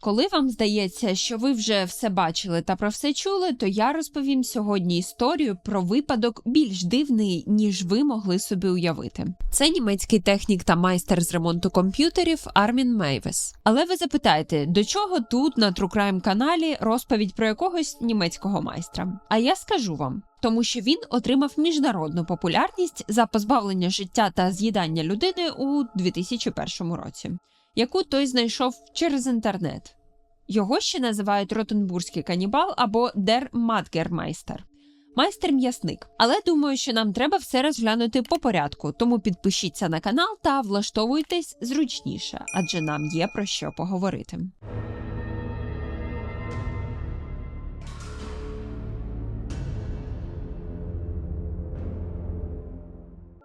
Коли вам здається, що ви вже все бачили та про все чули, то я розповім сьогодні історію про випадок більш дивний, ніж ви могли собі уявити. Це німецький технік та майстер з ремонту комп'ютерів Армін Мейвес. Але ви запитаєте, до чого тут на Crime каналі розповідь про якогось німецького майстра? А я скажу вам. Тому що він отримав міжнародну популярність за позбавлення життя та з'їдання людини у 2001 році яку той знайшов через інтернет. Його ще називають Ротенбурзький канібал або Дер Матгермайстер. Майстер м'ясник. Але думаю, що нам треба все розглянути по порядку, тому підпишіться на канал та влаштовуйтесь зручніше, адже нам є про що поговорити.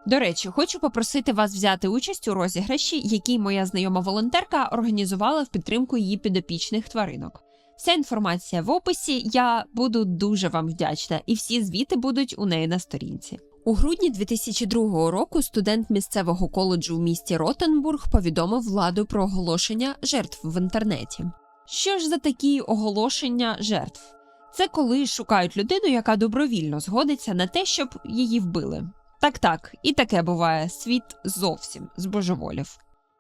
До речі, хочу попросити вас взяти участь у розіграші, який моя знайома волонтерка організувала в підтримку її підопічних тваринок. Вся інформація в описі. Я буду дуже вам вдячна, і всі звіти будуть у неї на сторінці. У грудні 2002 року студент місцевого коледжу в місті Ротенбург повідомив владу про оголошення жертв в інтернеті. Що ж за такі оголошення жертв? Це коли шукають людину, яка добровільно згодиться на те, щоб її вбили. Так, так, і таке буває. Світ зовсім збожеволів.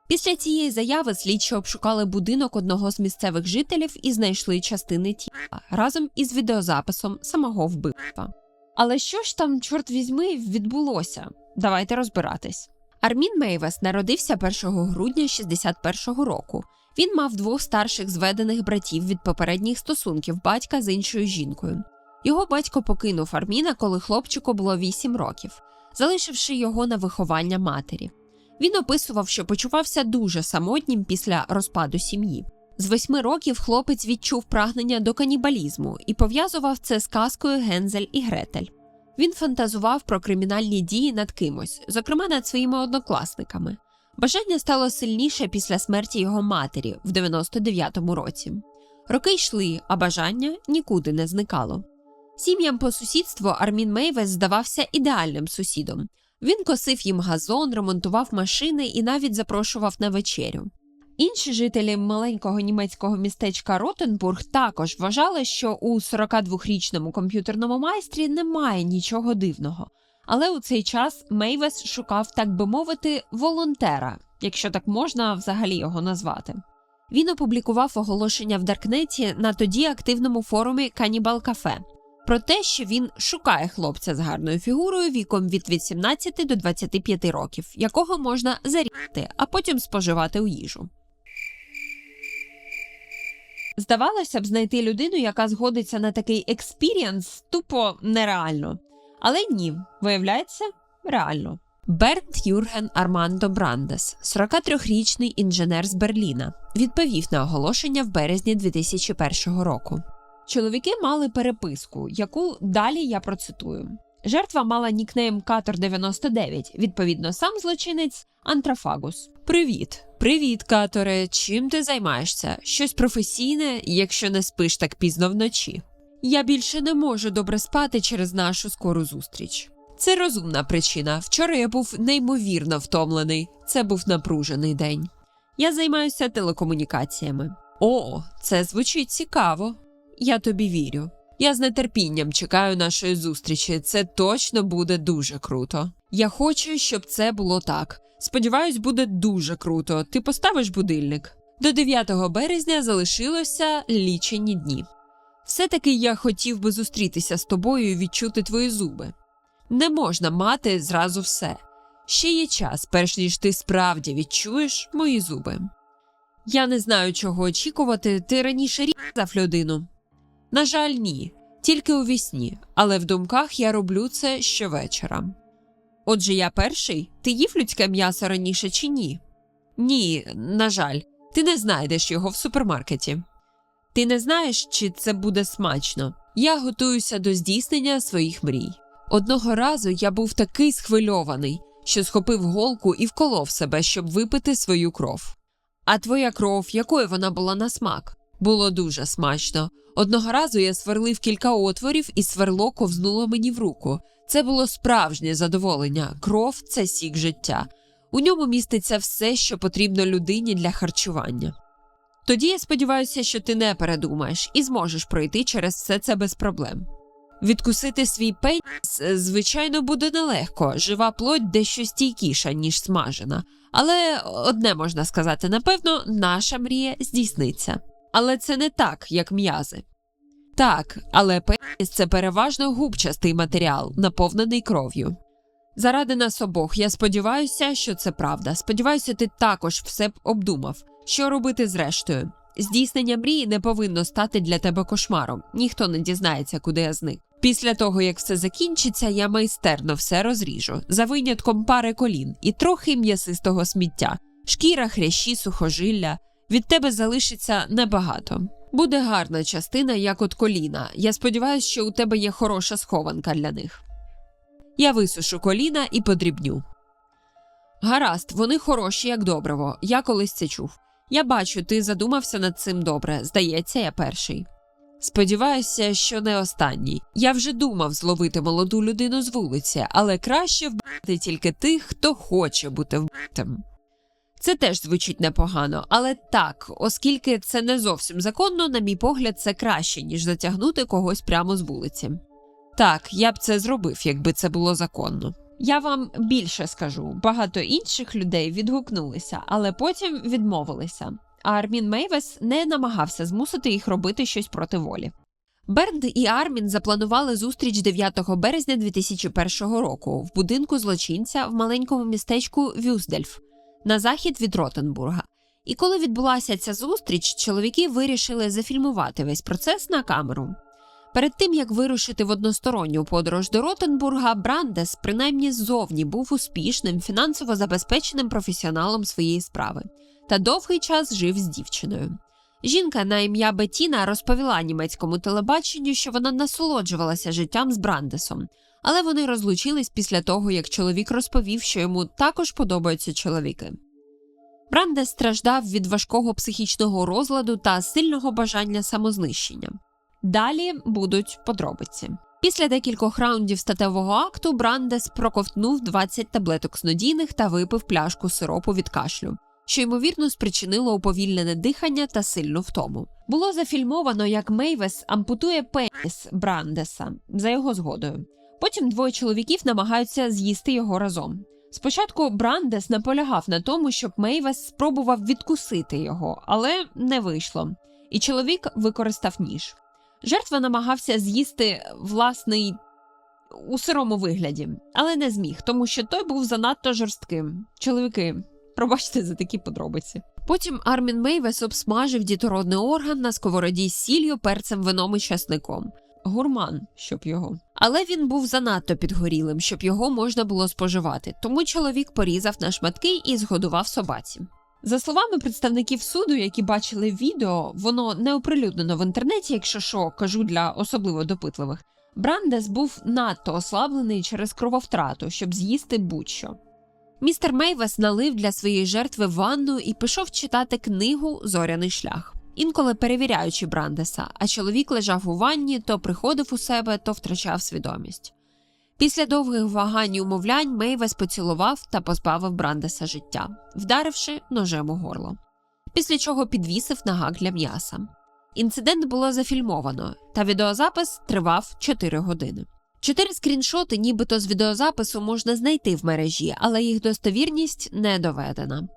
Після цієї заяви слідчі обшукали будинок одного з місцевих жителів і знайшли частини тіла разом із відеозаписом самого вбивства. Але що ж там, чорт візьми, відбулося? Давайте розбиратись. Армін Мейвес народився 1 грудня 61-го року. Він мав двох старших зведених братів від попередніх стосунків батька з іншою жінкою. Його батько покинув Арміна, коли хлопчику було 8 років залишивши його на виховання матері. Він описував, що почувався дуже самотнім після розпаду сім'ї. З восьми років хлопець відчув прагнення до канібалізму і пов'язував це з казкою Гензель і Гретель. Він фантазував про кримінальні дії над кимось, зокрема над своїми однокласниками. Бажання стало сильніше після смерті його матері в 99-му році. Роки йшли, а бажання нікуди не зникало. Сім'ям по сусідству Армін Мейвес здавався ідеальним сусідом. Він косив їм газон, ремонтував машини і навіть запрошував на вечерю. Інші жителі маленького німецького містечка Ротенбург також вважали, що у 42-річному комп'ютерному майстрі немає нічого дивного. Але у цей час Мейвес шукав, так би мовити, волонтера, якщо так можна взагалі його назвати. Він опублікував оголошення в Даркнеті на тоді активному форумі Канібал Кафе про те, що він шукає хлопця з гарною фігурою віком від 18 до 25 років, якого можна зарізати, а потім споживати у їжу. Здавалося б, знайти людину, яка згодиться на такий експірієнс, тупо нереально. Але ні, виявляється, реально. Бернт Юрген Армандо Брандес, 43-річний інженер з Берліна, відповів на оголошення в березні 2001 року. Чоловіки мали переписку, яку далі я процитую. Жертва мала нікнейм Катор 99, відповідно, сам злочинець Антрафагус. Привіт, привіт, Каторе. Чим ти займаєшся? Щось професійне, якщо не спиш так пізно вночі. Я більше не можу добре спати через нашу скору зустріч. Це розумна причина. Вчора я був неймовірно втомлений. Це був напружений день. Я займаюся телекомунікаціями. О, це звучить цікаво. Я тобі вірю. Я з нетерпінням чекаю нашої зустрічі. Це точно буде дуже круто. Я хочу, щоб це було так. Сподіваюсь, буде дуже круто. Ти поставиш будильник. До 9 березня залишилося лічені дні. Все-таки я хотів би зустрітися з тобою і відчути твої зуби. Не можна мати зразу все. Ще є час, перш ніж ти справді відчуєш мої зуби. Я не знаю, чого очікувати, ти раніше різав людину. На жаль, ні, тільки у вісні, але в думках я роблю це щовечора. Отже, я перший, ти їв людське м'ясо раніше чи ні? Ні, на жаль, ти не знайдеш його в супермаркеті. Ти не знаєш, чи це буде смачно. Я готуюся до здійснення своїх мрій. Одного разу я був такий схвильований, що схопив голку і вколов себе, щоб випити свою кров. А твоя кров, якою вона була на смак? Було дуже смачно. Одного разу я сверлив кілька отворів, і сверло ковзнуло мені в руку. Це було справжнє задоволення. Кров це сік життя. У ньому міститься все, що потрібно людині для харчування. Тоді я сподіваюся, що ти не передумаєш і зможеш пройти через все це без проблем. Відкусити свій пеніс, звичайно, буде нелегко, жива плоть дещо стійкіша, ніж смажена. Але одне можна сказати, напевно, наша мрія здійсниться. Але це не так, як м'язи. Так, але пеніс це переважно губчастий матеріал, наповнений кров'ю. Заради нас обох, я сподіваюся, що це правда. Сподіваюся, ти також все б обдумав, що робити зрештою. Здійснення мрії не повинно стати для тебе кошмаром, ніхто не дізнається, куди я зник. Після того, як все закінчиться, я майстерно все розріжу, за винятком пари колін і трохи м'ясистого сміття, шкіра, хрящі, сухожилля. Від тебе залишиться небагато. Буде гарна частина, як от коліна. Я сподіваюся, що у тебе є хороша схованка для них. Я висушу коліна і подрібню. Гаразд, вони хороші, як добриво. Я колись це чув. Я бачу, ти задумався над цим добре. Здається, я перший. Сподіваюся, що не останній. Я вже думав зловити молоду людину з вулиці, але краще вбити тільки тих, хто хоче бути вбитим. Це теж звучить непогано, але так, оскільки це не зовсім законно, на мій погляд, це краще, ніж затягнути когось прямо з вулиці. Так, я б це зробив, якби це було законно. Я вам більше скажу: багато інших людей відгукнулися, але потім відмовилися. А Армін Мейвес не намагався змусити їх робити щось проти волі. Бернд і Армін запланували зустріч 9 березня 2001 року в будинку злочинця в маленькому містечку Вюздельф на захід від Ротенбурга. І коли відбулася ця зустріч, чоловіки вирішили зафільмувати весь процес на камеру. Перед тим як вирушити в односторонню подорож до Ротенбурга, Брандес, принаймні ззовні, був успішним, фінансово забезпеченим професіоналом своєї справи та довгий час жив з дівчиною. Жінка на ім'я Бетіна розповіла німецькому телебаченню, що вона насолоджувалася життям з Брандесом, але вони розлучились після того, як чоловік розповів, що йому також подобаються чоловіки. Брандес страждав від важкого психічного розладу та сильного бажання самознищення. Далі будуть подробиці. Після декількох раундів статевого акту Брандес проковтнув 20 таблеток снодійних та випив пляшку сиропу від кашлю, що ймовірно спричинило уповільнене дихання та сильну втому. Було зафільмовано, як Мейвес ампутує пеніс Брандеса за його згодою. Потім двоє чоловіків намагаються з'їсти його разом. Спочатку Брандес наполягав на тому, щоб Мейвес спробував відкусити його, але не вийшло. І чоловік використав ніж. Жертва намагався з'їсти власний у сирому вигляді, але не зміг, тому що той був занадто жорстким. Чоловіки, пробачте за такі подробиці. Потім Армін Мейвес обсмажив дітородний орган на сковороді з сіллю, перцем, вином і часником. Гурман, щоб його. Але він був занадто підгорілим, щоб його можна було споживати, тому чоловік порізав на шматки і згодував собаці. За словами представників суду, які бачили відео, воно не оприлюднено в інтернеті, якщо що, кажу для особливо допитливих. Брандес був надто ослаблений через крововтрату, щоб з'їсти будь-що. Містер Мейвес налив для своєї жертви ванну і пішов читати книгу Зоряний шлях, інколи перевіряючи Брандеса, а чоловік лежав у ванні, то приходив у себе, то втрачав свідомість. Після довгих вагань і умовлянь Мейвес поцілував та позбавив Брандеса життя, вдаривши ножем у горло, після чого підвісив нагак для м'яса. Інцидент було зафільмовано, та відеозапис тривав 4 години. Чотири скріншоти, нібито з відеозапису, можна знайти в мережі, але їх достовірність не доведена.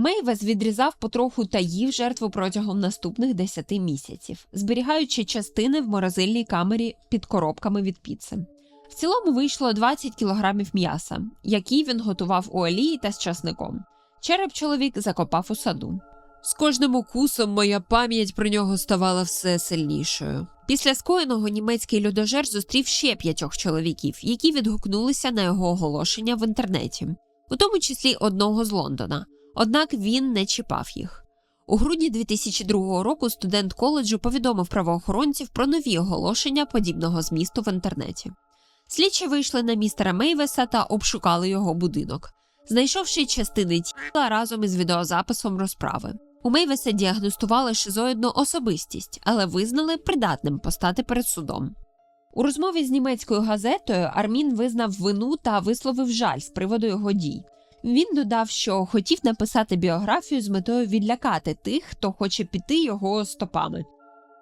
Мейвес відрізав потроху та їв жертву протягом наступних 10 місяців, зберігаючи частини в морозильній камері під коробками від піци. В цілому вийшло 20 кілограмів м'яса, які він готував у олії та з часником. Череп чоловік закопав у саду. З кожним укусом моя пам'ять про нього ставала все сильнішою. Після скоєного німецький людожер зустрів ще п'ятьох чоловіків, які відгукнулися на його оголошення в інтернеті, у тому числі одного з Лондона. Однак він не чіпав їх. У грудні 2002 року студент коледжу повідомив правоохоронців про нові оголошення подібного змісту в інтернеті. Слідчі вийшли на містера Мейвеса та обшукали його будинок, знайшовши частини тіла разом із відеозаписом розправи. У Мейвеса діагностували шизоїдну особистість, але визнали придатним постати перед судом. У розмові з німецькою газетою Армін визнав вину та висловив жаль з приводу його дій. Він додав, що хотів написати біографію з метою відлякати тих, хто хоче піти його стопами.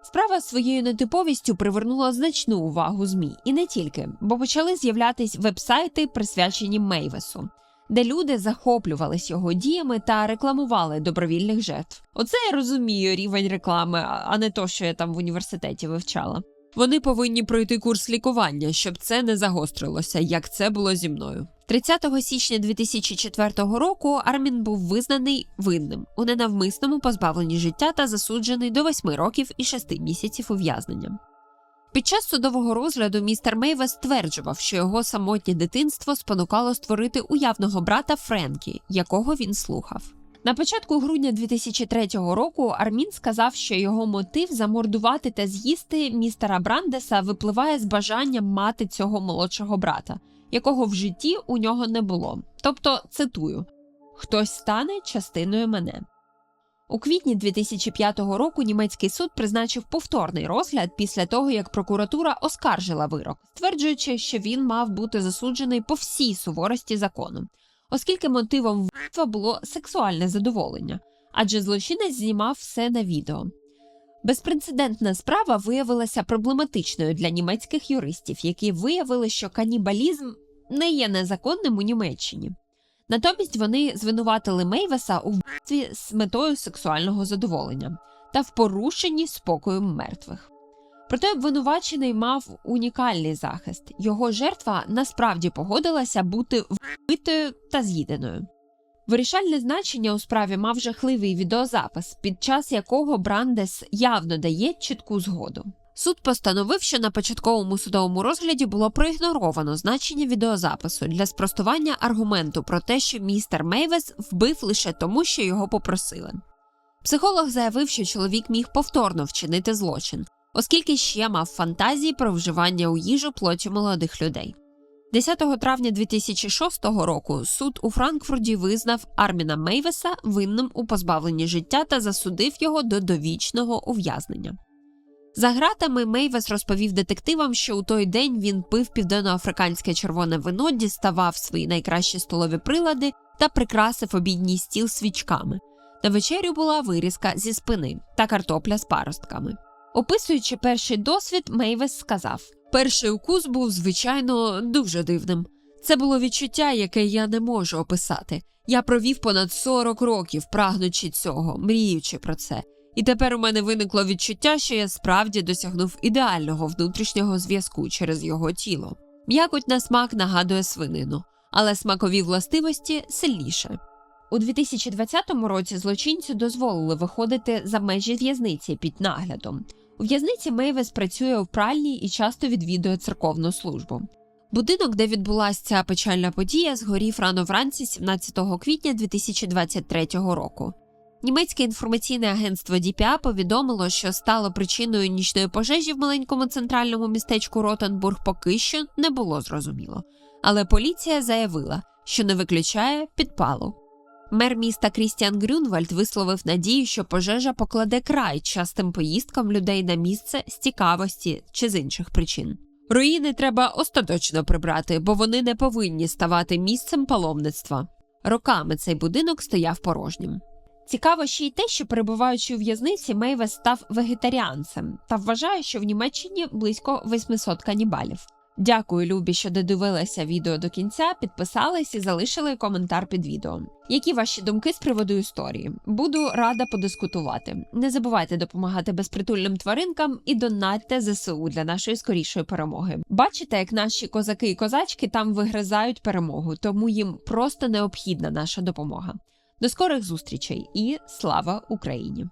Справа своєю нетиповістю привернула значну увагу ЗМІ, і не тільки, бо почали з'являтись вебсайти, присвячені Мейвесу, де люди захоплювались його діями та рекламували добровільних жертв. Оце я розумію рівень реклами, а не то, що я там в університеті вивчала. Вони повинні пройти курс лікування, щоб це не загострилося, як це було зі мною. 30 січня 2004 року Армін був визнаний винним у ненавмисному позбавленні життя та засуджений до 8 років і 6 місяців ув'язнення. Під час судового розгляду містер Мейвес стверджував, що його самотнє дитинство спонукало створити уявного брата Френкі, якого він слухав. На початку грудня 2003 року Армін сказав, що його мотив замордувати та з'їсти містера Брандеса випливає з бажанням мати цього молодшого брата, якого в житті у нього не було. Тобто, цитую: хтось стане частиною мене. У квітні 2005 року німецький суд призначив повторний розгляд після того, як прокуратура оскаржила вирок, стверджуючи, що він мав бути засуджений по всій суворості закону, оскільки мотивом вбивства було сексуальне задоволення, адже злочинець знімав все на відео. Безпрецедентна справа виявилася проблематичною для німецьких юристів, які виявили, що канібалізм не є незаконним у Німеччині. Натомість вони звинуватили Мейвеса у вбивстві з метою сексуального задоволення та в порушенні спокою мертвих. Проте обвинувачений мав унікальний захист. Його жертва насправді погодилася бути вбитою та з'їденою. Вирішальне значення у справі мав жахливий відеозапис, під час якого Брандес явно дає чітку згоду. Суд постановив, що на початковому судовому розгляді було проігноровано значення відеозапису для спростування аргументу про те, що містер Мейвес вбив лише тому, що його попросили. Психолог заявив, що чоловік міг повторно вчинити злочин, оскільки ще мав фантазії про вживання у їжу плоті молодих людей. 10 травня 2006 року суд у Франкфурті визнав Арміна Мейвеса винним у позбавленні життя та засудив його до довічного ув'язнення. За гратами Мейвес розповів детективам, що у той день він пив південноафриканське червоне вино, діставав свої найкращі столові прилади та прикрасив обідній стіл свічками. На вечерю була вирізка зі спини та картопля з паростками. Описуючи перший досвід, Мейвес сказав: Перший укус був, звичайно, дуже дивним. Це було відчуття, яке я не можу описати. Я провів понад 40 років, прагнучи цього, мріючи про це. І тепер у мене виникло відчуття, що я справді досягнув ідеального внутрішнього зв'язку через його тіло. М'якоть на смак нагадує свинину, але смакові властивості сильніше. У 2020 році злочинцю дозволили виходити за межі в'язниці під наглядом. У в'язниці Мейвес працює в пральні і часто відвідує церковну службу. Будинок, де відбулася ця печальна подія, згорів рано вранці 17 квітня 2023 року. Німецьке інформаційне агентство DPA повідомило, що стало причиною нічної пожежі в маленькому центральному містечку Ротенбург поки що не було зрозуміло. Але поліція заявила, що не виключає підпалу. Мер міста Крістіан Грюнвальд висловив надію, що пожежа покладе край частим поїздкам людей на місце з цікавості чи з інших причин. Руїни треба остаточно прибрати, бо вони не повинні ставати місцем паломництва. Роками цей будинок стояв порожнім. Цікаво ще й те, що перебуваючи у в'язниці, Мейвес став вегетаріанцем та вважає, що в Німеччині близько 800 канібалів. Дякую, Любі, що додивилися відео до кінця, підписались і залишили коментар під відео. Які ваші думки з приводу історії? Буду рада подискутувати. Не забувайте допомагати безпритульним тваринкам і донатьте ЗСУ для нашої скорішої перемоги. Бачите, як наші козаки і козачки там вигризають перемогу, тому їм просто необхідна наша допомога. До скорих зустрічей і слава Україні!